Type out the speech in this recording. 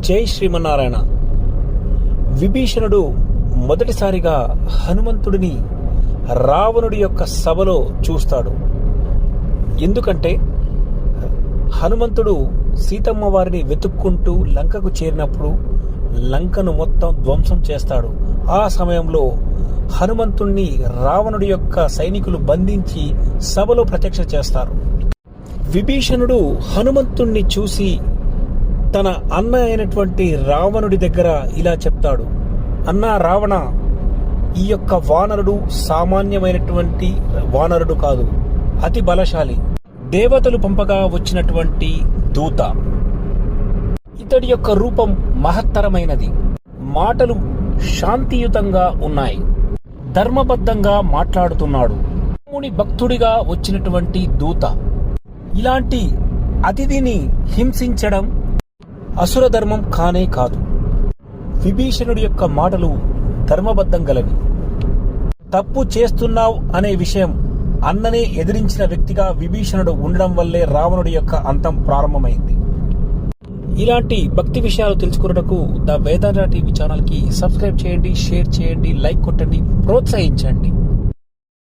జై శ్రీమన్నారాయణ. విభీషణుడు మొదటిసారిగా హనుమంతుడిని రావణుడి యొక్క సభలో చూస్తాడు. ఎందుకంటే హనుమంతుడు సీతమ్మ వారిని వెతుక్కుంటూ లంకకు చేరినప్పుడు లంకను మొత్తం ధ్వంసం చేస్తాడు. ఆ సమయంలో హనుమంతుణ్ణి రావణుడి యొక్క సైనికులు బంధించి సభలో ప్రత్యక్ష చేస్తారు. విభీషణుడు హనుమంతుణ్ణి చూసి తన అన్న అయినటువంటి రావణుడి దగ్గర ఇలా చెప్తాడు. అన్న రావణ ఈ యొక్క వానరుడు సామాన్యమైనటువంటి వానరుడు కాదు అతి బలశాలి. దేవతలు పంపగా వచ్చినటువంటి దూత. ఇతడి యొక్క రూపం మహత్తరమైనది. మాటలు శాంతియుతంగా ఉన్నాయి. ధర్మబద్ధంగా మాట్లాడుతున్నాడు. ముని భక్తుడిగా వచ్చినటువంటి దూత. ఇలాంటి అతిథిని హింసించడం అసుర ధర్మం కానే కాదు. విభీషణుడి యొక్క మాటలు ధర్మబద్ధం గలవి. తప్పు చేస్తున్నావు అనే విషయం అన్ననే ఎదిరించిన వ్యక్తిగా విభీషణుడు ఉండడం వల్లే రావణుడి యొక్క అంతం ప్రారంభమైంది. ఇలాంటి భక్తి విషయాలు తెలుసుకున్నటకు ద వేదాంత టీవీ ఛానల్కి సబ్స్క్రైబ్ చేయండి షేర్ చేయండి లైక్ కొట్టండి ప్రోత్సహించండి.